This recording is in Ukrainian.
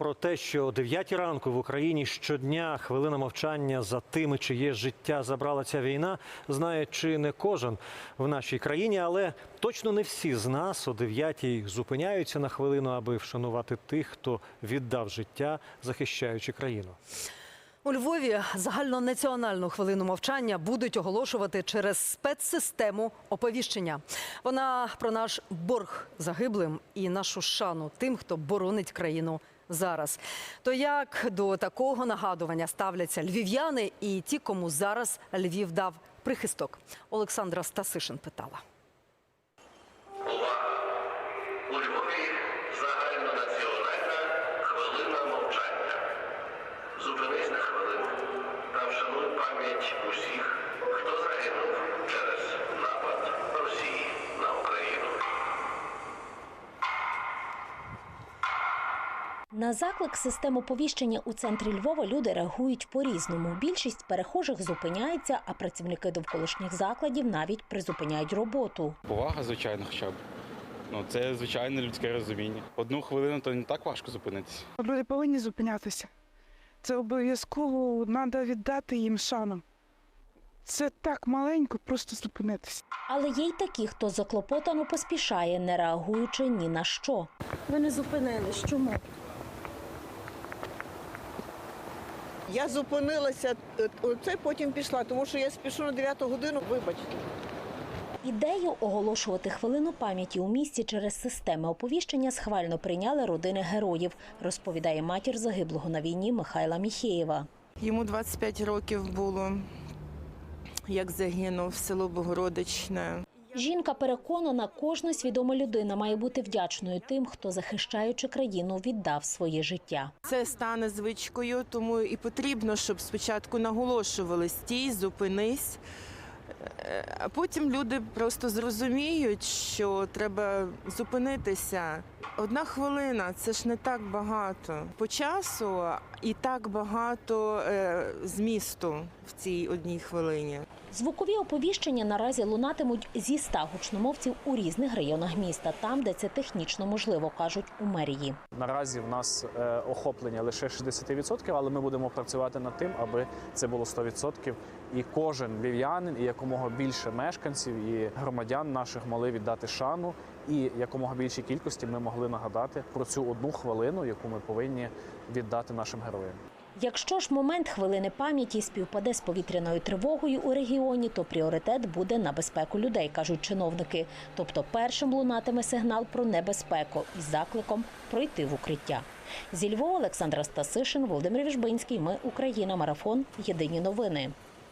Про те, що о 9 ранку в Україні щодня хвилина мовчання за тими, чиє життя забрала ця війна, знає чи не кожен в нашій країні, але точно не всі з нас о 9 зупиняються на хвилину, аби вшанувати тих, хто віддав життя, захищаючи країну. У Львові загальнонаціональну хвилину мовчання будуть оголошувати через спецсистему оповіщення. Вона про наш борг загиблим і нашу шану тим, хто боронить країну зараз. То як до такого нагадування ставляться львів'яни і ті, кому зараз Львів дав прихисток? Олександра Стасишин питала. На заклик систем оповіщення у центрі Львова люди реагують по-різному. Більшість перехожих зупиняється, а працівники довколишніх закладів навіть призупиняють роботу. Повага, звичайно, хоча б. Ну, це звичайне людське розуміння. Одну хвилину то не так важко зупинитися. Люди повинні зупинятися. Це обов'язково треба віддати їм шану. Це так маленько, просто зупинитися. Але є й такі, хто заклопотано поспішає, не реагуючи ні на що. Ви не зупинились. Чому? Я зупинилася, е, оце потім пішла, тому що я спішу на 9 годину, вибачте. Ідею оголошувати хвилину пам'яті у місті через системи оповіщення схвально прийняли родини героїв, розповідає матір загиблого на війні Михайла Міхеєва. Йому 25 років було, як загинув село Богородичне. Жінка переконана, кожна свідома людина має бути вдячною тим, хто, захищаючи країну, віддав своє життя. Це стане звичкою, тому і потрібно, щоб спочатку наголошували стій, зупинись. Е, А потім люди просто зрозуміють, що треба зупинитися. Одна хвилина це ж не так багато по часу і так багато е, змісту в цій одній хвилині. Звукові оповіщення наразі лунатимуть зі ста гучномовців у різних районах міста, там, де це технічно можливо, кажуть у мерії. Наразі в нас е, охоплення лише 60%, але ми будемо працювати над тим, аби це було 100%. І кожен львів'янин, і якомога більше мешканців і громадян наших могли віддати шану, і якомога більшій кількості ми могли нагадати про цю одну хвилину, яку ми повинні віддати нашим героям. Якщо ж момент хвилини пам'яті співпаде з повітряною тривогою у регіоні, то пріоритет буде на безпеку людей, кажуть чиновники. Тобто першим лунатиме сигнал про небезпеку із закликом пройти в укриття. Зі Львова Олександра Стасишин, Володимир Віжбинський. Ми Україна. Марафон. Єдині новини.